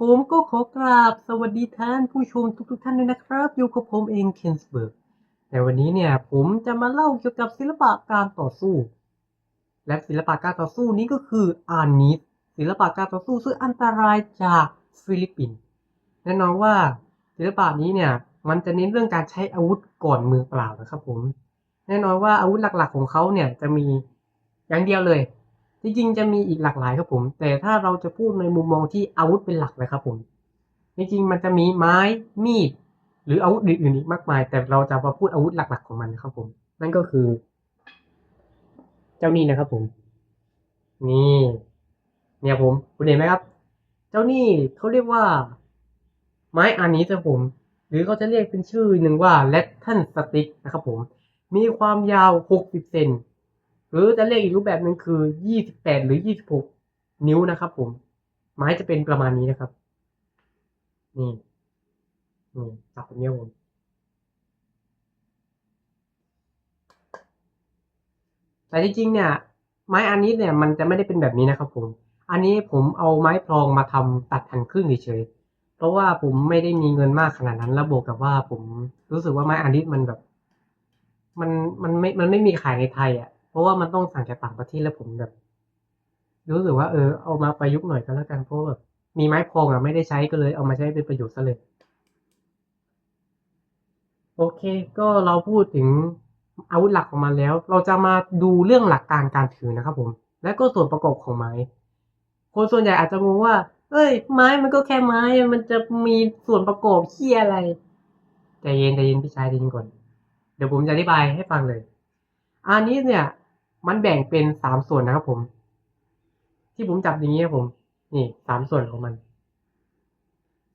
ผมก็ขอกราบสวัสดีท่านผู้ชมทุกๆท่านด้วยนะครับ อยู่กับผมเองเคนสเบิร์กในวันนี้เนี่ยผมจะมาเล่าเกี่ยวกับศิลปะการต่อสู้ และศิลปะการต่อสู้นี้ก็คืออานิสศิลปะการต่อสู้ซึ่งอันตรายจากฟิลิปปินส์แน่นอนว่าศิลปะนี้เนี่ยมันจะเน้นเรื่องการใช้อาวุธก่อนมือเปล่านะครับผม แน่นอนว่าอาวุธหลักๆของเขาเนี่ยจะมีอย่างเดียวเลย จริงๆจะมีอีกหลากหลายครับผม แต่ถ้าเราจะพูดในมุมมองที่อาวุธเป็นหลักนะครับผมจริงๆมันจะมีไม้มีด หรืออาวุธอื่นๆอีกมากมาย แต่เราจะมาพูดอาวุธหลัก ๆ ของมันนะครับผม นั่นก็คือ เจ้านี่นะครับผม นี่ เนี่ยผมคุณเห็นไหมครับ เจ้านี่เขาเรียกว่า ไม้อันนี้ครับผม หรือเขาจะเรียกเป็นชื่อหนึ่งว่า l a t t e n stick นะครับผม มีความยาว 60 เซน หรือจะเรียกอีกรูปแบบหนึ่งคือ 28 หรือ 26 นิ้วนะครับ ผม ไม้จะเป็นประมาณนี้นะครับ นี่นี่จับแบบนี้ครับผมแต่จริงๆเนี่ย ไม้อันนี้เนี่ยมันจะไม่ได้เป็นแบบนี้นะครับ ผม อันนี้ผมเอาไม้พลองมาทำตัดหันครึ่งเฉยๆเพราะว่าผมไม่ได้มีเงินมากขนาดนั้น แล้วบวกกับว่าผมรู้สึกว่าไม้อันนี้มันแบบ มันมันไม่มันไม่มีขายในไทยอะ เพราะว่ามันต้องสั่งจากต่างประเทศแล้วผมแบบ รู้สึกว่าเออเอามาประยุกต์หน่อยก็แล้วกันเพราะแบบมีไม้พองอะไม่ได้ใช้ก็เลยเอามาใช้เป็นประโยชน์ซะเลยโอเค ก็เราพูดถึงอาวุธหลักของมันแล้ว เราจะมาดูเรื่องหลักการการถือนะครับผม และก็ส่วนประกอบของไม้ คนส่วนใหญ่อาจจะงงว่า เอ้ย ไม้มันก็แค่ไม้ มันจะมีส่วนประกอบเคียอะไร ใจเย็นใจเย็นพี่ชายใจเย็นก่อน เดี๋ยวผมจะอธิบายให้ฟังเลย อันนี้เนี่ย มันแบ่งเป็นสามส่วนนะครับผม ที่ผมจับอย่างนี้ครับผม นี่สามส่วนของมัน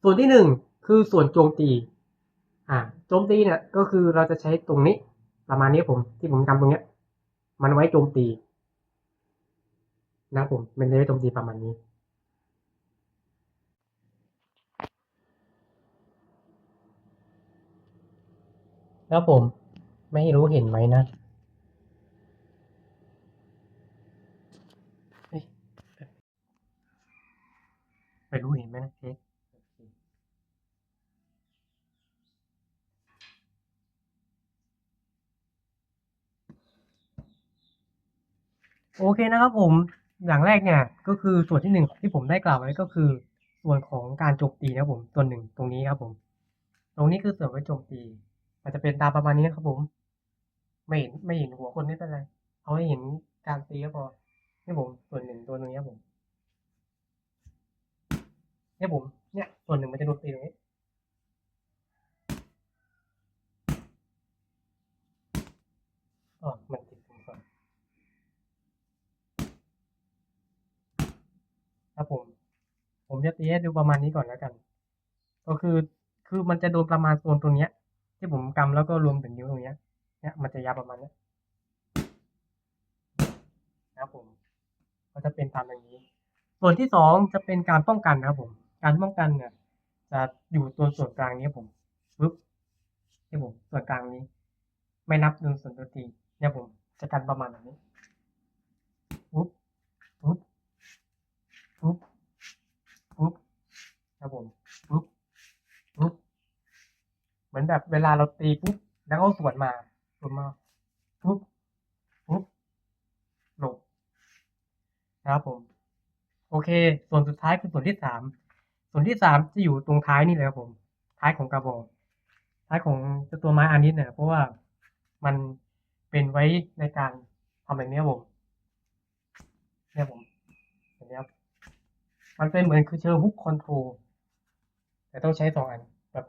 ส่วนที่หนึ่งคือส่วนโจมตี อ่า โจมตีเนี่ยก็คือเราจะใช้ตรงนี้ ประมาณนี้ผม ที่ผมกำตรงเนี้ย มันไว้โจมตี นะครับผมมันไว้โจมตีประมาณนี้แล้วผมไม่รู้เห็นไหมนะเฮ้ย ไหมนะเค้กโอเคนะครับผมอย่างแรกเนี่ยก็คือส่วนที่หนึ่งที่ผมได้กล่าวไว้ก็คือ ส่วนของการโจมตีนะครับผมส่วนหนึ่งตรงนี้ครับผม ตรงนี้คือส่วนไว้โจมตี มันจะเป็นตามประมาณนี้นะครับผม ไม่เห็นไม่เห็นหัวคนไม่เป็นไร เอาให้เห็นการตีก็พอนี่ผมส่วนหนึ่งตัวนึงครับผม เนี่ยผมเนี่ยส่วนหนึ่งมันจะโดนตีตรงนี้อ๋อมันติดตรงก่อนครับผม ผมจะตีให้ดูประมาณนี้ก่อนแล้วกัน ก็คือคือมันจะโดนประมาณโซนตรงเนี้ย ที่ผมกำแล้วก็รวมถึงนิ้วตรงเนี้ยเนี่ยมันจะยาวประมาณนี้นะครับผม ก็จะเป็นตามอย่างนี้ ส่วนที่สองจะเป็นการป้องกันนะครับผม การป้องกันเนี่ย จะอยู่ตัวส่วนกลางนี้ผมปึ๊บนี่ผมส่วนกลางนี้ ไม่นับจนส่วนตัวตีเนี่ยผมจะกันประมาณแบบนี้ปุ๊บปุ๊บปุ๊บปุ๊บครับผมปุ๊บปุ๊บเหมือนแบบเวลาเราตีปุ๊บแล้วก็สวนมาสวนมาปุ๊บปุ๊บหลบนะครับผม โอเค ส่วนสุดท้ายคือส่วนที่สาม ส่วนที่สามจะอยู่ตรงท้ายนี่เลยครับผม ท้ายของกระบอก ท้ายของจตัวไม้อันนี้เนี่ย เพราะว่ามันเป็นไว้ในการทำแบบนี้ครับผมเนี่ยผมแบบนี้ครับมันเป็นเหมือนคือเชิงฮุกคอนโทรลแต่ต้องใช้สองอัน แบบ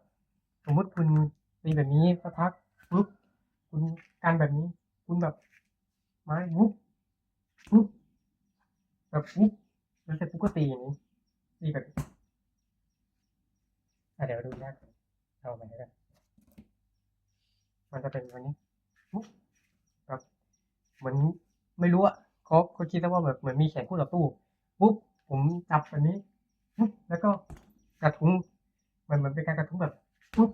สมมติคุณตีแบบนี้สักพักปุ๊บคุณการแบบนี้ คุณแบบไม้วุบวุบแบบวุบแล้วเสร็จปุ๊บก็ตีอย่างนี้ตีแบบ เดี๋ยวดูยากเอาไปแล้วกันมันจะเป็นแบบนี้ปุ๊บแบบเหมือนไม่รู้อะเขาเขาคิดว่าแบบเหมือนมีแขนคู่ต่อสู้ปุ๊บผมจับแบบนี้ปุ๊บแล้วก็กระทุ้งมันเหมือนเป็นการกระทุ้งแบบปุ๊บ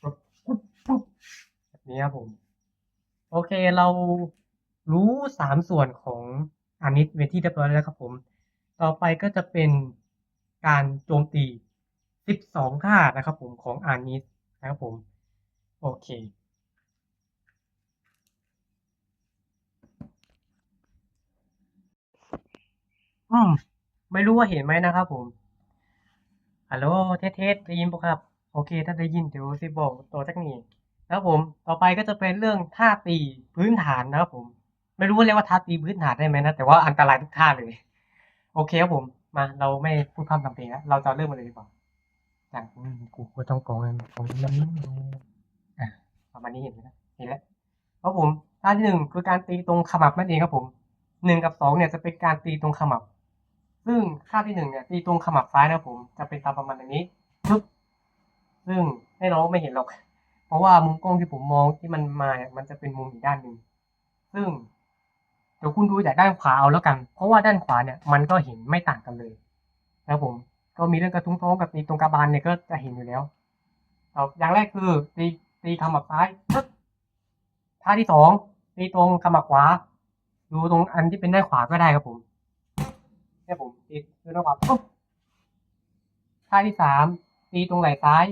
แบบปุ๊บปุ๊บแบบนี้ครับผม โอเคเรารู้สามส่วนของอันนี้เป็นที่เรียบร้อยแล้วครับผม ต่อไปก็จะเป็นการโจมตี 12 ท่านะครับผมของอานิสนะครับผม โอเค อืม ไม่รู้ว่าเห็นไหมนะครับผมฮัลโหลเทสเทสได้ยินปะครับ โอเค ถ้าได้ยินเดี๋ยวสิบอกต่อจากนี้นะครับผม ต่อไปก็จะเป็นเรื่องท่าตีพื้นฐานนะครับผม ไม่รู้ว่าเรียกว่าท่าตีพื้นฐานได้ไหมนะ แต่ว่าอันตรายทุกท่าเลย โอเคครับผม มาเราไม่พูดพร่ำทำเพลงแล้วเราจะเริ่มกันเลยดีกว่า อย่างกูก็ต้องกองมันกองมันอะประมาณนี้เห็นไหมนะเห็นแล้วครับผมท่าที่หนึ่งคือการตีตรงขมับนั่นเองครับผมหนึ่งกับสองเนี่ยจะเป็นการตีตรงขมับ ซึ่งท่าที่หนึ่งเนี่ยตีตรงขมับซ้ายนะผมจะเป็นตามประมาณนี้ปึ๊บซึ่งให้น้องไม่เห็นหรอก เพราะว่ามุมกล้องที่ผมมองที่มันมาเนี่ยมันจะเป็นมุมอีกด้านหนึ่งซึ่งเดี๋ยวคุณดูจากด้านขวาเอาแล้วกัน เพราะว่าด้านขวาเนี่ยมันก็เห็นไม่ต่างกันเลยนะผม ก็มีเรื่องกระทุ้งท้องกับตีตรงกระบาลเนี่ยก็จะเห็นอยู่แล้วเอาอย่างแรกคือตีตีขมับซ้ายท่าที่สองตีตรงขมับขวา ดูตรงอันที่เป็นด้านขวาก็ได้ครับผมเนี่ยผมตีคือด้านขวาปุ๊บท่าที่สามตีตรงไหล่ซ้าย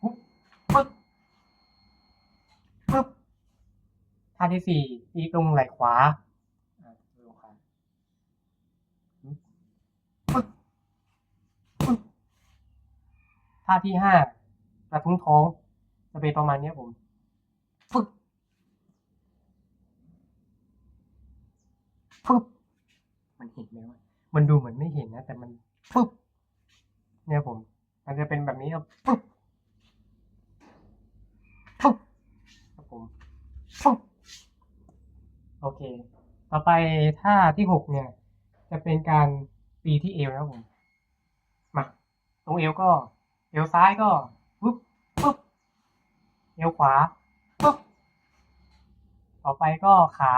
ปุ๊บปึ๊บปึ๊บท่าที่สี่ตีตรงไหล่ขวาอ่าดูขวาปึ๊บปึ๊บปึ๊บ ท่าที่ห้ากระทุ้งท้องจะเป็นประมาณเนี้ยผมปึ๊บปึ๊บมันเห็นไหมว่ามันดูเหมือนไม่เห็นนะ แต่มันปึ๊บเนี่ยผม มันจะเป็นแบบนี้ครับปึ๊บปึ๊บครับผมปึ๊บโอเค ต่อไปท่าที่หกเนี่ย จะเป็นการตีที่เอวนะครับผมมาตรงเอวก็ เอวซ้ายก็ปึ๊บปึ๊บเอวขวาปึ๊บต่อไปก็ขา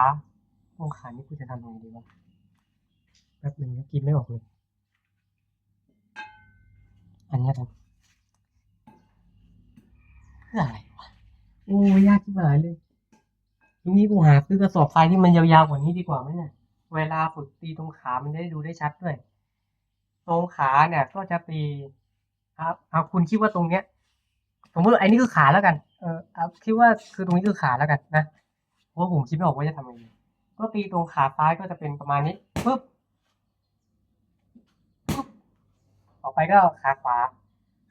ตรงขานี่กูจะทำยังไงดีวะแป๊บหนึ่งนะกินไม่ออกเลยอันนี้ครับเพื่ออะไรวะโอ้ยากที่หายเลยทีนี้กูหาซื้อกระสอบทรายที่มันยาวๆกว่านี้ดีกว่าไหมเนี่ยเวลาฝึกตีตรงขามันได้ดูได้ชัดด้วย ตรงขาเนี่ยก็จะตี ครับเอาคุณคิดว่าตรงเนี้ย สมมติว่าไอ้นี่คือขาแล้วกัน เออเอาคิดว่าคือตรงนี้คือขาแล้วกันนะเพราะว่าผมคิดไม่ออกว่าจะทำยังไงก็ตีตรงขาซ้ายก็จะเป็นประมาณนี้ปึ๊บต่อไปก็ขาขวา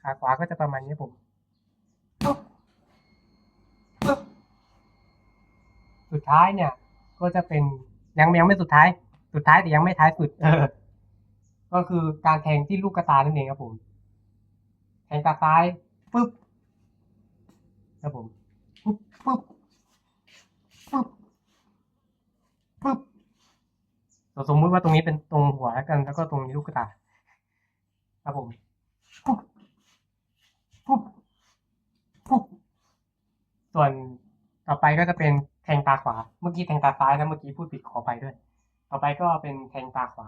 ขาขวาก็จะประมาณนี้ผมปึ๊บปึ๊บสุดท้ายเนี่ย ก็จะเป็นยังยังไม่สุดท้าย สุดท้ายแต่ยังไม่ท้ายสุดเออก็คือการแทงที่ลูกกระตานั่นเองครับผม แทงตาซ้ายปึ๊บครับผมปึ๊บปึ๊บปึ๊บปึ๊บเราสมมุติว่าตรงนี้เป็นตรงหัวแล้วกัน แล้วก็ตรงนี้ลูกกระตาครับผมปุ๊บปุ๊บปุ๊บส่วนต่อไปก็จะเป็นแทงตาขวา เมื่อกี้แทงตาซ้ายนะเมื่อกี้พูดผิดขอไปด้วย ต่อไปก็เป็นแทงตาขวา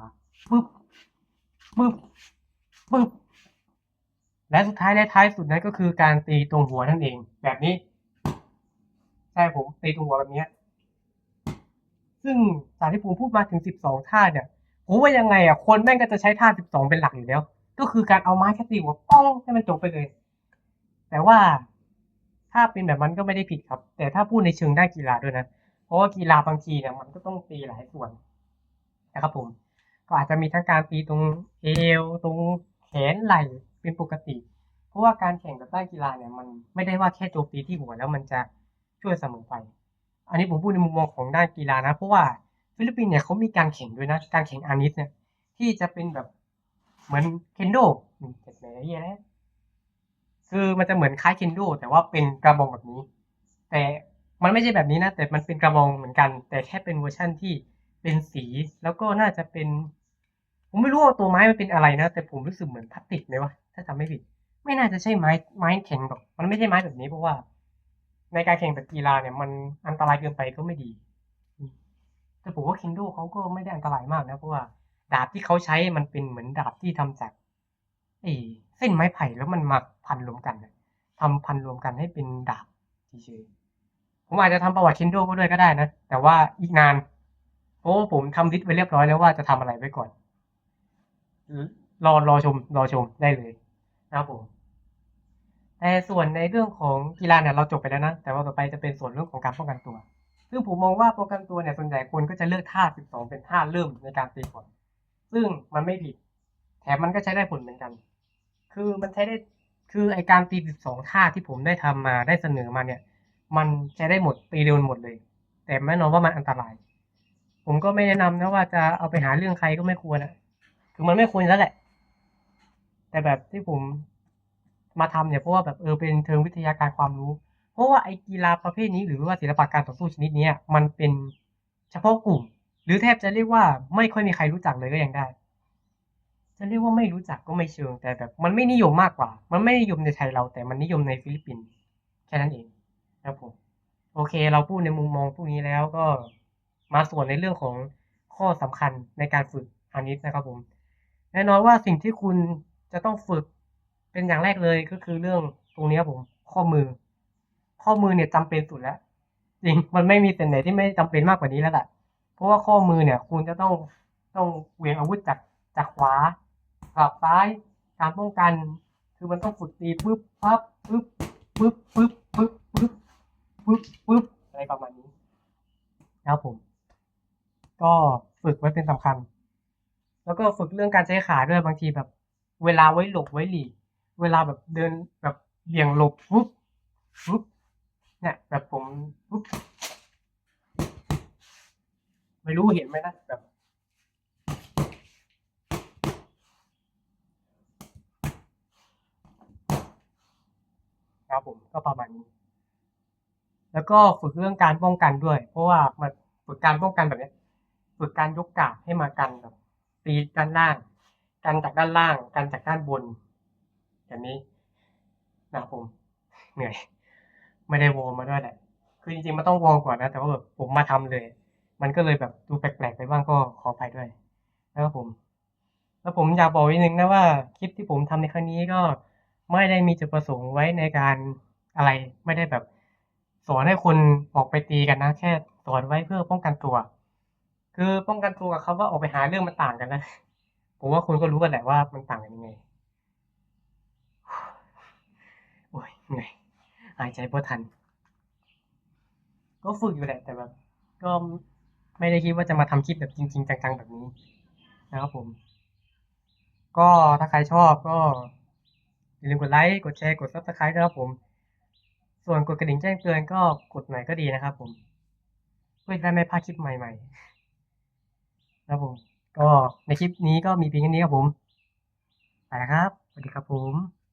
ปุ๊บปุ๊บปุ๊บ และสุดท้ายและท้ายสุดนั้นก็คือการตีตรงหัวนั่นเอง แบบนี้ ใช่ผมตีตรงหัวแบบนี้ ซึ่งจากที่ผมพูดมาถึงสิบสองท่าเนี่ยผมว่ายังไงอะคนแม่งก็จะใช้ท่า 12 เป็นหลักอยู่แล้ว ก็คือการเอาไม้แค่ตีหัวป้องให้มันจบไปเลย แต่ว่าถ้าเป็นแบบมันก็ไม่ได้ผิดครับ แต่ถ้าพูดในเชิงด้านกีฬาด้วยนะ เพราะว่ากีฬาบางทีเนี่ยมันก็ต้องตีหลายส่วนนะครับผม ก็อาจจะมีทั้งการตีตรงเอวตรงแขนไหล่ เป็นปกติ เพราะว่าการแข่งแบบด้านกีฬาเนี่ยมันไม่ได้ว่าแค่โจมตีที่หัวแล้วมันจะช่วยเสมอไป อันนี้ผมพูดในมุมมองของด้านกีฬานะ เพราะว่าฟิลิปปินส์เนี่ยเขามีการแข่งด้วยนะ การแข่งอานิสเนี่ยที่จะเป็นแบบเหมือนเคนโดเจ็บไหนเหี้ยนะคือมันจะเหมือนคล้ายเคนโดแต่ว่าเป็นกระบองแบบนี้ แต่มันไม่ใช่แบบนี้นะ แต่มันเป็นกระบองเหมือนกัน แต่แค่เป็นเวอร์ชั่นที่เป็นสีแล้วก็น่าจะเป็น ผมไม่รู้ว่าตัวไม้มันเป็นอะไรนะ แต่ผมรู้สึกเหมือนพลาสติกไหมวะถ้าจำไม่ผิด ไม่น่าจะใช่ไม้ไม้แข็งแบบมันไม่ใช่ไม้แบบนี้เพราะว่า ในการแข่งแบบกีฬาเนี่ย มันอันตรายเกินไปก็ไม่ดี แต่ผมว่าเคนโดเขาก็ไม่ได้อันตรายมากนะเพราะว่า ดาบที่เขาใช้มันเป็นเหมือนดาบที่ทำจากไอ้เส้นไม้ไผ่แล้วมันมาพันรวมกันน่ะทำพันรวมกันให้เป็นดาบเฉยผมอาจจะทำประวัติเคนโดก็ด้วยก็ได้นะแต่ว่าอีกนานเพราะว่าผมทำลิสต์ไว้เรียบร้อยแล้วว่าจะทำอะไรไว้ก่อน รอรอชมรอชมได้เลยนะครับผมแต่ส่วนในเรื่องของกีฬาเนี่ยเราจบไปแล้วนะ แต่ว่าต่อไปจะเป็นส่วนเรื่องของการป้องกันตัว ซึ่งผมมองว่าป้องกันตัวเนี่ยส่วนใหญ่คนก็จะเลือกท่า 12 เป็นท่าเริ่มในการตีก่อนซึ่งมันไม่ผิด แถมมันก็ใช้ได้ผลเหมือนกัน คือมันใช้ได้คือไอการตี 12 ท่าที่ผมได้ทำมาได้เสนอมาเนี่ย มันใช้ได้หมดตีเร็วหมดเลย แต่แน่นอนว่ามันอันตราย ผมก็ไม่แนะนำนะว่าจะเอาไปหาเรื่องใครก็ไม่ควรนะ คือมันไม่ควรแล้วแหละ แต่แบบที่ผมมาทำเนี่ยเพราะว่าแบบเออเป็นเชิงวิทยาการความรู้ เพราะว่าไอกีฬาประเภทนี้ หรือว่าศิลปะการต่อสู้ชนิดนี้มันเป็นเฉพาะกลุ่ม หรือแทบจะเรียกว่าไม่ค่อยมีใครรู้จักเลยก็ยังได้ จะเรียกว่าไม่รู้จักก็ไม่เชิง แต่แบบมันไม่นิยมมากกว่า มันไม่นิยมในไทยเรา แต่มันนิยมในฟิลิปปินส์แค่นั้นเองครับผมโอเค เราพูดในมุมมองพวกนี้แล้วก็มาส่วนในเรื่องของข้อสำคัญในการฝึกฮานิสนะครับผม แน่นอนว่าสิ่งที่คุณจะต้องฝึกเป็นอย่างแรกเลยก็คือเรื่องตรงนี้ผม ข้อมือ ข้อมือเนี่ยจำเป็นสุดแล้วจริงมันไม่มีสิ่ไหนที่ไม่จำเป็นมากกว่านี้แล้วแหละเพราะว่าข้อมือเนี่ย คุณจะต้องต้องเวียงอาวุธจากจากขวากับซ้ายการป้องกัน คือมันต้องฝึกตีปึ๊บปั๊บปึ๊บปึ๊บปึ๊บปึ๊บปึ๊บปึ๊บปึ๊บอะไรประมาณนี้นะครับผม ก็ฝึกไว้เป็นสำคัญ แล้วก็ฝึกเรื่องการใช้ขาด้วยบางทีแบบ เวลาไว้หลบไว้หลีก เวลาแบบเดินแบบเบี่ยงหลบปุ๊บปุ๊บเนี่ยแบบผมปุ๊บไม่รู้เห็นไหมนะแบบครับผมก็ประมาณนี้ แล้วก็ฝึกเรื่องการป้องกันด้วย เพราะว่ามันฝึกการป้องกันแบบนี้ ฝึกการยกกาบให้มากันแบบ ตีด้านล่าง กันจากด้านล่าง กันจากด้านบนแบบนี้นะครับผม เหนื่อย ไม่ได้วอร์มมาด้วยแหละ คือจริงๆมันต้องวอร์มก่อนนะ แต่ว่าแบบผมมาทำเลย มันก็เลยแบบดูแปลกๆไปบ้างก็ขออภัยด้วยนะครับผม แล้วผมอยากบอกอีกนึงนะว่าคลิปที่ผมทำในครั้งนี้ก็ไม่ได้มีจุดประสงค์ไว้ในการอะไร ไม่ได้แบบสอนให้คนออกไปตีกันนะ แค่สอนไว้เพื่อป้องกันตัว คือป้องกันตัวกับคำว่าออกไปหาเรื่องมันต่างกันนะ ผมว่าคุณก็รู้กันแหละว่ามันต่างกันยังไง โอ้ยเหนื่อยหายใจพอทัน ก็ฝึกอยู่แหละ แต่แบบ ก็ไม่ได้คิดว่าจะมาทำคลิปแบบจริง ๆ จังๆแบบนี้นะครับผม ก็ถ้าใครชอบก็อย่าลืมกดไลค์กดแชร์กด subscribe นะครับผม ส่วนกดกระดิ่งแจ้งเตือนก็กดหน่อยก็ดีนะครับผมเพื่อจะได้ไม่พลาดคลิปใหม่ๆ ครับผม ก็ในคลิปนี้ก็มีเพียงแค่นี้ครับผม ไปล้วครับ สวัสดีครับผม